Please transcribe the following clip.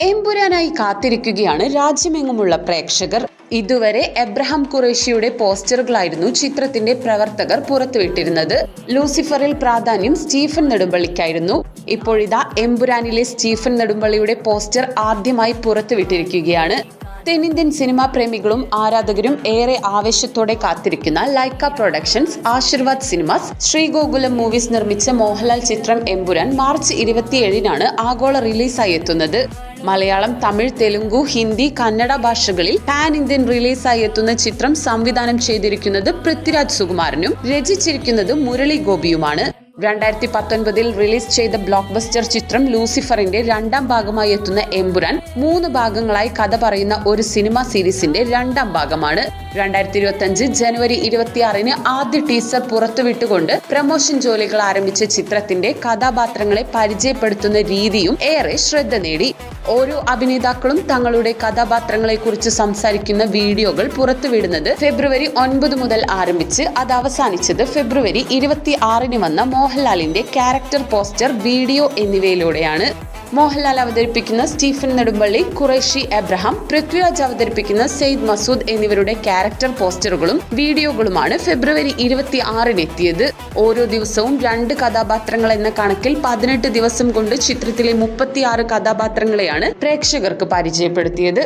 എമ്പുരാനായി കാത്തിരിക്കുകയാണ് രാജ്യമെങ്ങുമുള്ള പ്രേക്ഷകർ. ഇതുവരെ എബ്രഹാം ഖുറേഷിയുടെ പോസ്റ്ററുകളായിരുന്നു ചിത്രത്തിന്റെ പ്രവർത്തകർ പുറത്തുവിട്ടിരുന്നത്. ലൂസിഫറിൽ പ്രാധാന്യം സ്റ്റീഫൻ നെടുമ്പള്ളിക്കായിരുന്നു. ഇപ്പോഴിതാ എമ്പുരാനിലെ സ്റ്റീഫൻ നെടുമ്പള്ളിയുടെ പോസ്റ്റർ ആദ്യമായി പുറത്തുവിട്ടിരിക്കുകയാണ്. തെന്നിന്ത്യൻ സിനിമാ പ്രേമികളും ആരാധകരും ഏറെ ആവേശത്തോടെ കാത്തിരിക്കുന്ന Lyca productions Aashirvad cinemas Sree Gokulam movies നിർമ്മിച്ച മോഹൻലാൽ ചിത്രം എമ്പുരാൻ മാർച്ച് ഇരുപത്തിയേഴിനാണ് ആഗോള റിലീസായി എത്തുന്നത്. മലയാളം തമിഴ് തെലുങ്കു ഹിന്ദി കന്നഡ ഭാഷകളിൽ പാൻ ഇന്ത്യൻ റിലീസായി എത്തുന്ന ചിത്രം സംവിധാനം ചെയ്തിരിക്കുന്നത് പൃഥ്വിരാജ് സുകുമാരനും രചിച്ചിരിക്കുന്നത് മുരളി ഗോപിയുമാണ്. രണ്ടായിരത്തി പത്തൊൻപതിൽ റിലീസ് ചെയ്ത ബ്ലോക്ക് ബസ്റ്റർ ചിത്രം ലൂസിഫറിന്റെ രണ്ടാം ഭാഗമായി എത്തുന്ന എമ്പുരാൻ മൂന്ന് ഭാഗങ്ങളായി കഥ പറയുന്ന ഒരു സിനിമ സീരീസിന്റെ രണ്ടാം ഭാഗമാണ്. രണ്ടായിരത്തി ഇരുപത്തി അഞ്ച് ജനുവരി ഇരുപത്തിയാറിന് ആദ്യ ടീസർ പുറത്തുവിട്ടുകൊണ്ട് പ്രമോഷൻ ജോലികൾ ആരംഭിച്ച ചിത്രത്തിന്റെ കഥാപാത്രങ്ങളെ പരിചയപ്പെടുത്തുന്ന രീതിയും ഏറെ ശ്രദ്ധ നേടി. ഓരോ അഭിനേതാക്കളും തങ്ങളുടെ കഥാപാത്രങ്ങളെ കുറിച്ച് സംസാരിക്കുന്ന വീഡിയോകൾ പുറത്തുവിടുന്നത് ഫെബ്രുവരി ഒൻപത് മുതൽ ആരംഭിച്ച് അത് അവസാനിച്ചത് ഫെബ്രുവരി ഇരുപത്തി ആറിന് വന്ന മോഹൻലാലിന്റെ ക്യാരക്ടർ പോസ്റ്റർ വീഡിയോ എന്നിവയിലൂടെയാണ്. മോഹൻലാൽ അവതരിപ്പിക്കുന്ന സ്റ്റീഫൻ നെടുമ്പള്ളി ഖുറേഷി എബ്രഹാം പൃഥ്വിരാജ് അവതരിപ്പിക്കുന്ന സെയ്ദ് മസൂദ് എന്നിവരുടെ ക്യാരക്ടർ പോസ്റ്ററുകളും വീഡിയോകളുമാണ് ഫെബ്രുവരി ഇരുപത്തി ആറിന് എത്തിയത്. ഓരോ ദിവസവും രണ്ട് കഥാപാത്രങ്ങൾ എന്ന കണക്കിൽ പതിനെട്ട് ദിവസം കൊണ്ട് ചിത്രത്തിലെ മുപ്പത്തിയാറ് കഥാപാത്രങ്ങളെയാണ് പ്രേക്ഷകർക്ക് പരിചയപ്പെടുത്തിയത്.